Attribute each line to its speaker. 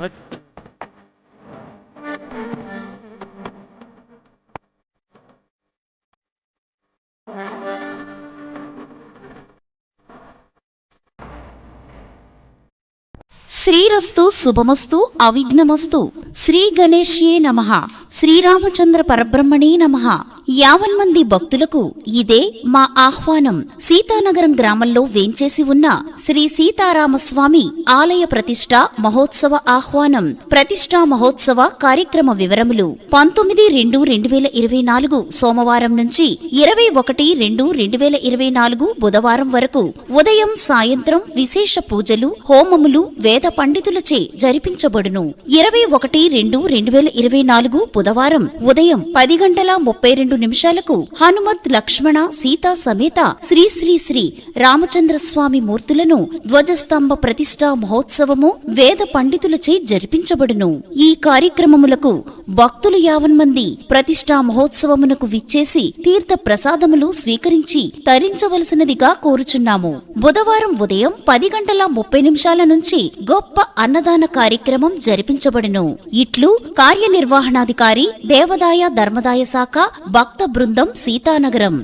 Speaker 1: ಶ್ರೀರಸ್ತು ಶುಭಮಸ್ತು ಅವಿಘ್ನಮಸ್ತು. ಶ್ರೀ ಗಣೇಶಿಯೇ ನಮಃ. ಶ್ರೀರಾಮಚಂದ್ರ ಪರಬ್ರಹ್ಮಣೇ ನಮಃ. యావన్మంది భక్తులకు ఇదే మా ఆహ్వానం. సీతానగరం గ్రామంలో వేంచేసి ఉన్న శ్రీ సీతారామస్వామి ఆలయ ప్రతిష్ట మహోత్సవ ఆహ్వానం. ప్రతిష్టా మహోత్సవ కార్యక్రమ వివరములు పంతొమ్మిది రెండు రెండు వేల ఇరవై నాలుగు సోమవారం నుంచి ఇరవై ఒకటి రెండు రెండు వేల ఇరవై నాలుగు బుధవారం వరకు ఉదయం సాయంత్రం విశేష పూజలు హోమములు వేద పండితులచే జరిపించబడును. ఇరవై ఒకటి రెండు రెండు వేల ఇరవై నాలుగు బుధవారం ఉదయం పది గంటల ముప్పై రెండు నిమిషాలకు హనుమత్ లక్ష్మణ సీతా సమేత శ్రీ శ్రీ శ్రీ రామచంద్ర స్వామి మూర్తులను ధ్వజస్తంభ ప్రతిష్టా మహోత్సవము వేద పండితులచే జరిపించబడును. ఈ కార్యక్రమములకు భక్తులు యావన్మంది ప్రతిష్టా మహోత్సవమునకు విచ్చేసి తీర్థ ప్రసాదములు స్వీకరించి తరించవలసినదిగా కోరుచున్నాము. బుధవారం ఉదయం పది గంటల ముప్పై నిమిషాల నుంచి గొప్ప అన్నదాన కార్యక్రమం జరిపించబడును. ఇట్లు కార్యనిర్వహణాధికారి దేవదాయ ధర్మదాయ శాఖ భక్త బృందం సీతానగరం.